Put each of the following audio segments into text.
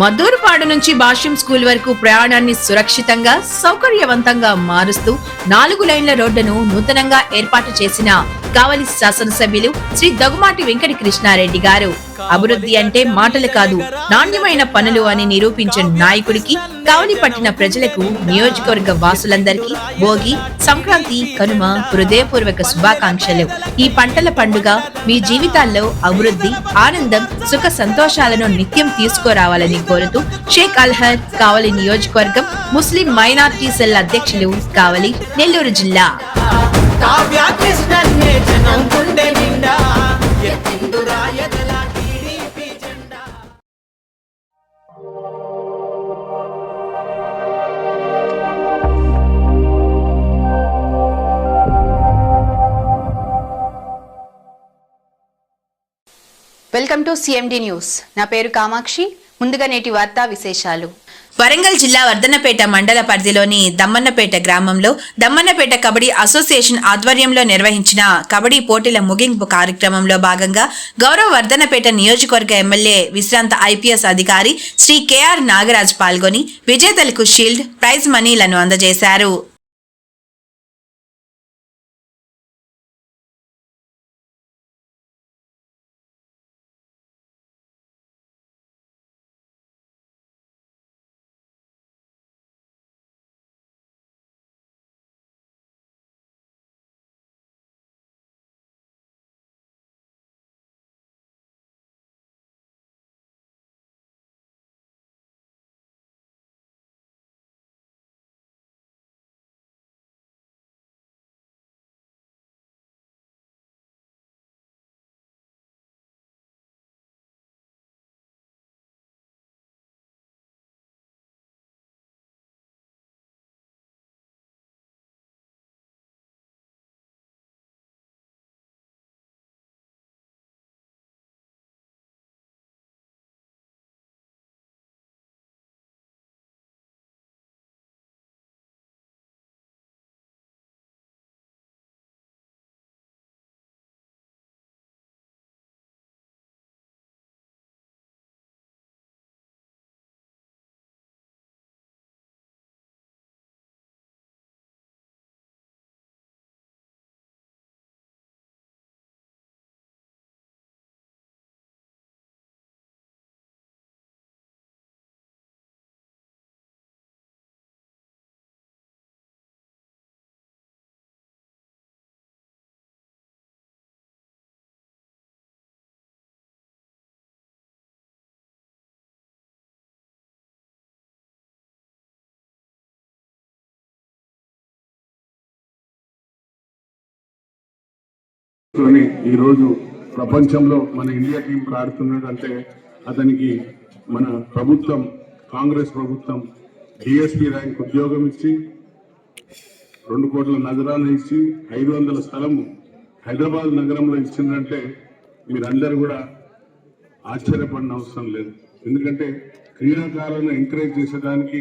మద్దూరుపాడు నుంచి భాష్యం స్కూల్ వరకు ప్రయాణాన్ని సురక్షితంగా సౌకర్యవంతంగా మారుస్తూ నాలుగు లైన్ల రోడ్డును నూతనంగా ఏర్పాటు చేసిన కావలి శాసనసభ్యులు శ్రీ దగుమాటి వెంకట కృష్ణారెడ్డి గారు. అభివృద్ధి అంటే మాటలు కాదు నాణ్యమైన పనులు అని నిరూపించిన నాయకుడికి కావలి పట్టిన ప్రజలకు నియోజకవర్గ వాసులందరికీ భోగి సంక్రాంతి కనుమ హృదయపూర్వక శుభాకాంక్షలు. ఈ పంటల పండుగ మీ జీవితాల్లో అభివృద్ధి ఆనందం సుఖ సంతోషాలను నిత్యం తీసుకురావాలని కోరుతూ షేక్ అల్హర్ కావలి నియోజకవర్గం ముస్లిం మైనార్టీ సెల్ అధ్యక్షులు కావలి నెల్లూరు జిల్లా. వెల్కమ్ టు సిఎండి న్యూస్ నా పేరు కామాక్షి. ముందుగా నేటి వార్తా విశేషాలు. వరంగల్ జిల్లా వర్ధన్నపేట మండల పరిధిలోని దమ్మన్నపేట గ్రామంలో దమ్మన్నపేట కబడ్డీ అసోసియేషన్ ఆధ్వర్యంలో నిర్వహించిన కబడ్డీ పోటీల ముగింపు కార్యక్రమంలో భాగంగా గౌరవ వర్ధన్నపేట నియోజకవర్గ ఎమ్మెల్యే విశ్రాంత ఐపీఎస్ అధికారి శ్రీ కెఆర్ నాగరాజ్ పాల్గొని విజేతలకు షీల్డ్ ప్రైజ్ మనీలను అందజేశారు. తోని ఈరోజు ప్రపంచంలో మన ఇండియా టీం ఆడుతున్నాడంటే అతనికి మన ప్రభుత్వం కాంగ్రెస్ ప్రభుత్వం డిఎస్పీ ర్యాంక్ ఉద్యోగం ఇచ్చి రెండు కోట్ల నగరాలు ఇచ్చి ఐదు వందల స్థలము హైదరాబాద్ నగరంలో ఇచ్చిందంటే మీరందరూ కూడా ఆశ్చర్యపడిన అవసరం లేదు. ఎందుకంటే క్రీడాకారులను ఎంకరేజ్ చేసేదానికి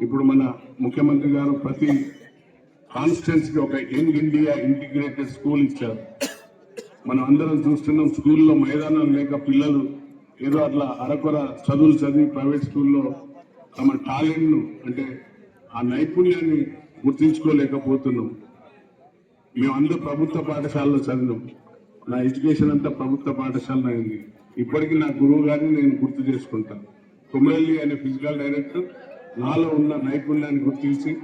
ఇప్పుడు మన ముఖ్యమంత్రి గారు ప్రతి కాన్స్టిట్యున్సీకి ఒక యంగ్ ఇండియా ఇంటిగ్రేటెడ్ స్కూల్ ఇచ్చారు. మనం అందరం చూస్తున్నాం స్కూల్లో మైదానం లేక పిల్లలు ఏదో అట్లా అరకొర చదువులు చదివి ప్రైవేట్ స్కూల్లో తమ టాలెంట్ను అంటే ఆ నైపుణ్యాన్ని గుర్తించుకోలేకపోతున్నాం. మేమందరూ ప్రభుత్వ పాఠశాలలో చదివాం నా ఎడ్యుకేషన్ అంతా ప్రభుత్వ పాఠశాలలో అయింది ఇప్పటికీ నా గురువు గారిని నేను గుర్తు చేసుకుంటాను కుమరల్లి అనే ఫిజికల్ డైరెక్టర్. నాలో ఉన్న నైపుణ్యాన్ని గుర్తించి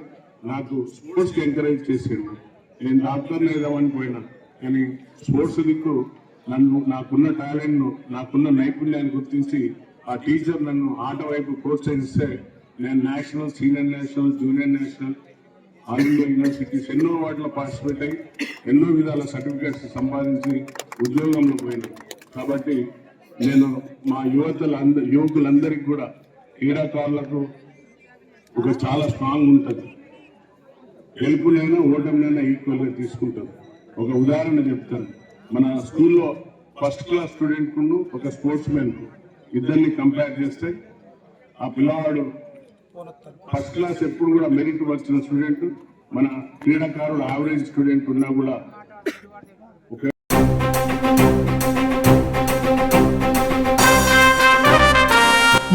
నాకు స్పోర్ట్స్కి ఎంకరేజ్ చేసాడు. నేను డాక్టర్ని ఏదామని పోయినా కానీ స్పోర్ట్స్ దిక్కు నన్ను నాకున్న టాలెంట్ను నాకున్న నైపుణ్యాన్ని గుర్తించి ఆ టీచర్ నన్ను ఆట వైపు ప్రోత్సహిస్తే నేను national senior national junior national all India universities ఎన్నో వాటిలో పార్టిసిపేట్ అయ్యి ఎన్నో విధాల సర్టిఫికేట్స్ సంపాదించి ఉద్యోగంలో పోయినాయి కాబట్టి నేను మా యువతలంద యువకులందరికీ కూడా క్రీడాకారులకు ఒక చాలా స్ట్రాంగ్ ఉంటుంది. గెలుపునైనా ఓటమినైనా ఈక్వల్గా తీసుకుంటాను తీసుకుంటారు ఒక ఉదాహరణ చెప్తాను. మన స్కూల్లో ఫస్ట్ క్లాస్ స్టూడెంట్కు ఒక స్పోర్ట్స్ మెన్కు ఇద్దరిని కంపేర్ చేస్తే ఆ పిల్లవాడు ఫస్ట్ క్లాస్ ఎప్పుడు కూడా మెరిట్ వచ్చిన స్టూడెంట్ మన క్రీడాకారుడు యావరేజ్ స్టూడెంట్ ఉన్నా కూడా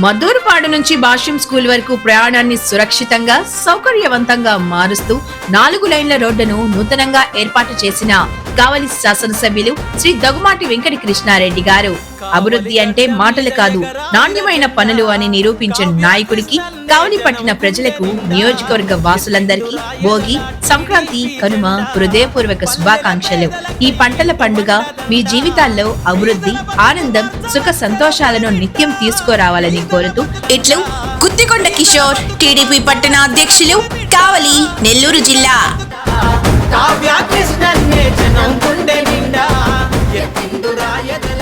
మద్దూరుపాడు నుంచి భాష్యం స్కూల్ వరకు ప్రయాణాన్ని సురక్షితంగా సౌకర్యవంతంగా మారుస్తూ నాలుగు లైన్ల రోడ్డును నూతనంగా ఏర్పాటు చేసిన కావలి శాసనసభ్యులు శ్రీ దగుమాటి వెంకట కృష్ణారెడ్డి గారు. అభివృద్ధి అంటే మాటలు కాదు నాణ్యమైన పనులు అని నిరూపించిన నాయకుడికి కావలి పట్టిన ప్రజలకు నియోజకవర్గ వాసులందరికీ భోగి సంక్రాంతి కనుమ హృదయపూర్వక శుభాకాంక్షలు. ఈ పంటల పండుగ మీ జీవితాల్లో అభివృద్ధి ఆనందం సుఖ సంతోషాలను నిత్యం తీసుకురావాలని కోరుతూ ఇట్లు గుత్తికొండ కిషోర్ టీడీపీ పట్టణ అధ్యక్షులు కావలి నెల్లూరు జిల్లా. కావ్య కృష్ణన్నే జనం గుండె నిండా. ఎత్తిందురా ఎదల